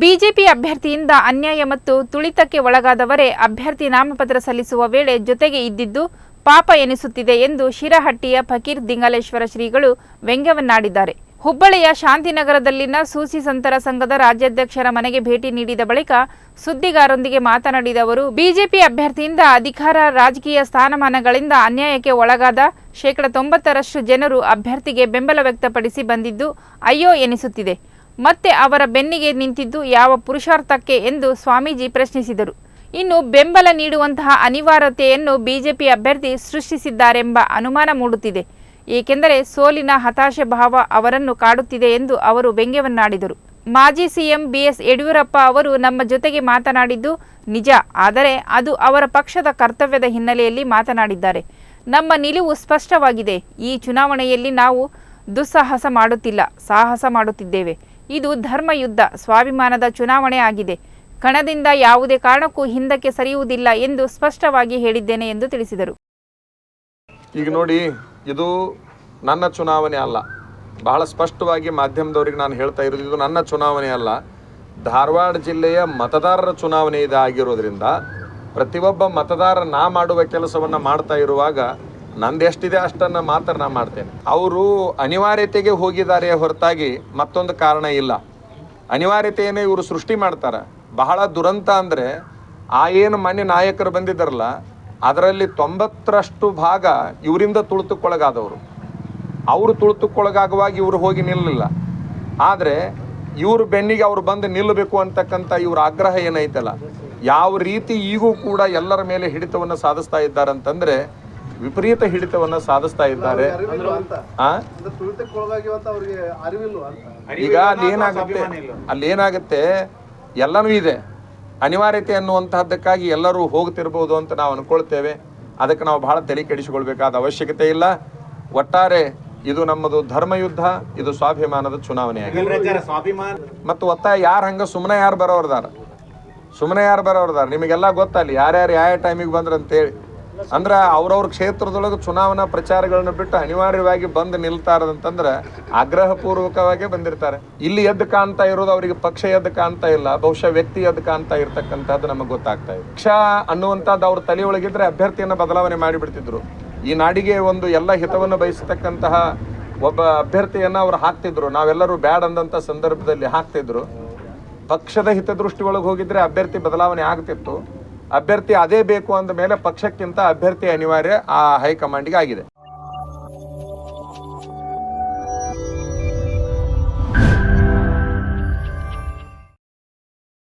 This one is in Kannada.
ಬಿಜೆಪಿ ಅಭ್ಯರ್ಥಿಯಿಂದ ಅನ್ಯಾಯ ಮತ್ತು ತುಳಿತಕ್ಕೆ ಒಳಗಾದವರೇ ಅಭ್ಯರ್ಥಿ ನಾಮಪತ್ರ ಸಲ್ಲಿಸುವ ವೇಳೆ ಜೊತೆಗೆ ಇದ್ದಿದ್ದು ಪಾಪ ಎನಿಸುತ್ತಿದೆ ಎಂದು ಶಿರಹಟ್ಟಿಯ ಫಕೀರ್ ದಿಂಗಲೇಶ್ವರ ಶ್ರೀಗಳು ವ್ಯಂಗ್ಯವನ್ನಾಡಿದ್ದಾರೆ ಹುಬ್ಬಳ್ಳಿಯ ಶಾಂತಿನಗರದಲ್ಲಿನ ಸೂಸಿ ಸಂತರ ಸಂಘದ ರಾಜ್ಯಾಧ್ಯಕ್ಷರ ಮನೆಗೆ ಭೇಟಿ ನೀಡಿದ ಬಳಿಕ ಸುದ್ದಿಗಾರರೊಂದಿಗೆ ಮಾತನಾಡಿದ ಅವರು, ಬಿಜೆಪಿ ಅಭ್ಯರ್ಥಿಯಿಂದ ಅಧಿಕಾರ ರಾಜಕೀಯ ಸ್ಥಾನಮಾನಗಳಿಂದ ಅನ್ಯಾಯಕ್ಕೆ ಒಳಗಾದ ಶೇಕಡ ತೊಂಬತ್ತರಷ್ಟು ಜನರು ಅಭ್ಯರ್ಥಿಗೆ ಬೆಂಬಲ ವ್ಯಕ್ತಪಡಿಸಿ ಬಂದಿದ್ದು, ಅಯ್ಯೋ ಎನಿಸುತ್ತಿದೆ. ಮತ್ತೆ ಅವರ ಬೆನ್ನಿಗೆ ನಿಂತಿದ್ದು ಯಾವ ಪುರುಷಾರ್ಥಕ್ಕೆ ಎಂದು ಸ್ವಾಮೀಜಿ ಪ್ರಶ್ನಿಸಿದರು. ಇನ್ನು ಬೆಂಬಲ ನೀಡುವಂತಹ ಅನಿವಾರ್ಯತೆಯನ್ನು ಬಿಜೆಪಿ ಅಭ್ಯರ್ಥಿ ಸೃಷ್ಟಿಸಿದ್ದಾರೆಂಬ ಅನುಮಾನ ಮೂಡುತ್ತಿದೆ. ಏಕೆಂದರೆ ಸೋಲಿನ ಹತಾಶೆ ಭಾವ ಅವರನ್ನು ಕಾಡುತ್ತಿದೆ ಎಂದು ಅವರು ವ್ಯಂಗ್ಯವನ್ನಾಡಿದರು ಮಾಜಿ ಸಿಎಂ ಬಿಎಸ್ ಯಡಿಯೂರಪ್ಪ ಅವರು ನಮ್ಮ ಜೊತೆಗೆ ಮಾತನಾಡಿದ್ದು ನಿಜ, ಆದರೆ ಅದು ಅವರ ಪಕ್ಷದ ಕರ್ತವ್ಯದ ಹಿನ್ನೆಲೆಯಲ್ಲಿ ಮಾತನಾಡಿದ್ದಾರೆ. ನಮ್ಮ ನಿಲುವು ಸ್ಪಷ್ಟವಾಗಿದೆ. ಈ ಚುನಾವಣೆಯಲ್ಲಿ ನಾವು ದುಸ್ಸಾಹಸ ಮಾಡುತ್ತಿಲ್ಲ, ಸಾಹಸ ಮಾಡುತ್ತಿದ್ದೇವೆ. ಇದು ಧರ್ಮಯುದ್ಧ, ಸ್ವಾಭಿಮಾನದ ಚುನಾವಣೆ ಆಗಿದೆ. ಕಣದಿಂದ ಯಾವುದೇ ಕಾರಣಕ್ಕೂ ಹಿಂದಕ್ಕೆ ಸರಿಯುವುದಿಲ್ಲ ಎಂದು ಸ್ಪಷ್ಟವಾಗಿ ಹೇಳಿದ್ದೇನೆ ಎಂದು ತಿಳಿಸಿದರು. ಈಗ ನೋಡಿ, ಇದು ನನ್ನ ಚುನಾವಣೆ ಅಲ್ಲ. ಬಹಳ ಸ್ಪಷ್ಟವಾಗಿ ಮಾಧ್ಯಮದವರಿಗೆ ನಾನು ಹೇಳ್ತಾ ಇರೋದು, ಇದು ನನ್ನ ಚುನಾವಣೆ ಅಲ್ಲ. ಧಾರವಾಡ ಜಿಲ್ಲೆಯ ಮತದಾರರ ಚುನಾವಣೆ ಇದಾಗಿರೋದ್ರಿಂದ ಪ್ರತಿಯೊಬ್ಬ ಮತದಾರ ನಾ ಮಾಡುವ ಕೆಲಸವನ್ನು ಮಾಡ್ತಾ ಇರುವಾಗ ನಂದು ಎಷ್ಟಿದೆ ಅಷ್ಟನ್ನು ಮಾತ್ರ ನಾ ಮಾಡ್ತೇನೆ. ಅವರು ಅನಿವಾರ್ಯತೆಗೆ ಹೋಗಿದ್ದಾರೆ ಹೊರತಾಗಿ ಮತ್ತೊಂದು ಕಾರಣ ಇಲ್ಲ. ಅನಿವಾರ್ಯತೆಯನ್ನು ಇವರು ಸೃಷ್ಟಿ ಮಾಡ್ತಾರೆ. ಬಹಳ ದುರಂತ ಅಂದರೆ ಆ ಏನು ಮಾನ್ಯ ನಾಯಕರು ಬಂದಿದ್ದಾರಲ್ಲ, ಅದರಲ್ಲಿ ತೊಂಬತ್ತರಷ್ಟು ಭಾಗ ಇವರಿಂದ ತುಳಿತಕ್ಕೊಳಗಾದವರು. ಅವರು ತುಳಿತಕ್ಕೊಳಗಾಗುವಾಗ ಇವರು ಹೋಗಿ ನಿಲ್ಲಲಿಲ್ಲ. ಆದರೆ ಇವರು ಬೆನ್ನಿಗೆ ಅವ್ರು ಬಂದು ನಿಲ್ಲಬೇಕು ಅಂತಕ್ಕಂಥ ಇವ್ರ ಆಗ್ರಹ ಏನೈತಲ್ಲ, ಯಾವ ರೀತಿ ಈಗೂ ಕೂಡ ಎಲ್ಲರ ಮೇಲೆ ಹಿಡಿತವನ್ನು ಸಾಧಿಸ್ತಾ ಇದ್ದಾರೆ ಅಂತಂದ್ರೆ ವಿಪರೀತ ಹಿಡಿತವನ್ನು ಸಾಧಿಸ್ತಾ ಇದ್ದಾರೆ. ಆ? ಅಂದ್ರೆ ತುಳಿತಕ್ಕೆ ಒಳಗಾಗಿವಂತ ಅವ್ರಿಗೆ ಅರಿವಿಲ್ವಾ ಅಂತ. ಈಗ ಅಲ್ಲಿ ಏನಾಗುತ್ತೆ? ಅಲ್ಲಿ ಏನಾಗುತ್ತೆ? ಎಲ್ಲನೂ ಇದೆ. ಅನಿವಾರ್ಯತೆ ಅನ್ನುವಂತಹದ್ದಕ್ಕಾಗಿ ಎಲ್ಲರೂ ಹೋಗ್ತಿರ್ಬೋದು ಅಂತ ನಾವು ಅನ್ಕೊಳ್ತೇವೆ. ಅದಕ್ಕೆ ನಾವು ಬಹಳ ತಲೆ ಕೆಡಿಸಿಕೊಳ್ಬೇಕಾದ ಅವಶ್ಯಕತೆ ಇಲ್ಲ. ಒಟ್ಟಾರೆ ಇದು ನಮ್ಮದು ಧರ್ಮಯುದ್ಧ ಇದು ಸ್ವಾಭಿಮಾನದ ಚುನಾವಣೆ ಆಗಿದೆ ಸ್ವಾಭಿಮಾನ? ಮತ್ತು ಒತ್ತಾಯ ಯಾರು ಹಂಗ ಸುಮ್ಮನೆ ಯಾರು ಬರೋರ್ದಾರ? ಸುಮ್ಮನೆ ಯಾರು ಬರೋರ್ದಾರ? ನಿಮಗೆಲ್ಲ ಗೊತ್ತಲ್ಲಿ ಯಾರ್ಯಾರು ಯಾವ ಟೈಮಿಗೆ ಬಂದ್ರ ಅಂತೇಳಿ ಅಂದ್ರೆ ಅವ್ರವ್ರ ಕ್ಷೇತ್ರದೊಳಗೆ ಚುನಾವಣಾ ಪ್ರಚಾರಗಳನ್ನ ಬಿಟ್ಟು ಅನಿವಾರ್ಯವಾಗಿ ಬಂದು ನಿಲ್ತಾರದಂತಂದ್ರೆ ಆಗ್ರಹ ಪೂರ್ವಕವಾಗಿ ಬಂದಿರ್ತಾರೆ. ಇಲ್ಲಿ ಎದ್ದು ಕಾಣ್ತಾ ಇರೋದು ಅವರಿಗೆ ಪಕ್ಷ ಎದ್ದು ಕಾಣ್ತಾ ಇಲ್ಲ, ಬಹುಶಃ ವ್ಯಕ್ತಿ ಎದ್ದು ಕಾಣ್ತಾ ಇರ್ತಕ್ಕಂಥದ್ದು ನಮಗೆ ಗೊತ್ತಾಗ್ತಾ ಇದೆ. ಪಕ್ಷ ಅನ್ನುವಂಥದ್ದು ಅವ್ರ ತಲೆಯೊಳಗಿದ್ರೆ ಅಭ್ಯರ್ಥಿಯನ್ನ ಬದಲಾವಣೆ ಮಾಡಿಬಿಡ್ತಿದ್ರು. ಈ ನಾಡಿಗೆ ಒಂದು ಎಲ್ಲ ಹಿತವನ್ನು ಬಯಸತಕ್ಕಂತಹ ಒಬ್ಬ ಅಭ್ಯರ್ಥಿಯನ್ನ ಅವ್ರು ಹಾಕ್ತಿದ್ರು. ನಾವೆಲ್ಲರೂ ಬ್ಯಾಡ್ ಅಂದಂಥ ಸಂದರ್ಭದಲ್ಲಿ ಹಾಕ್ತಿದ್ರು. ಪಕ್ಷದ ಹಿತದೃಷ್ಟಿ ಒಳಗೆ ಹೋಗಿದ್ರೆ ಅಭ್ಯರ್ಥಿ ಬದಲಾವಣೆ ಆಗ್ತಿತ್ತು. ಅಭ್ಯರ್ಥಿ ಅದೇ ಬೇಕು ಅಂದ ಮೇಲೆ ಪಕ್ಷಕ್ಕಿಂತ ಅಭ್ಯರ್ಥಿ ಅನಿವಾರ್ಯ ಆ ಹೈಕಮಾಂಡ್ಗೆ ಆಗಿದೆ.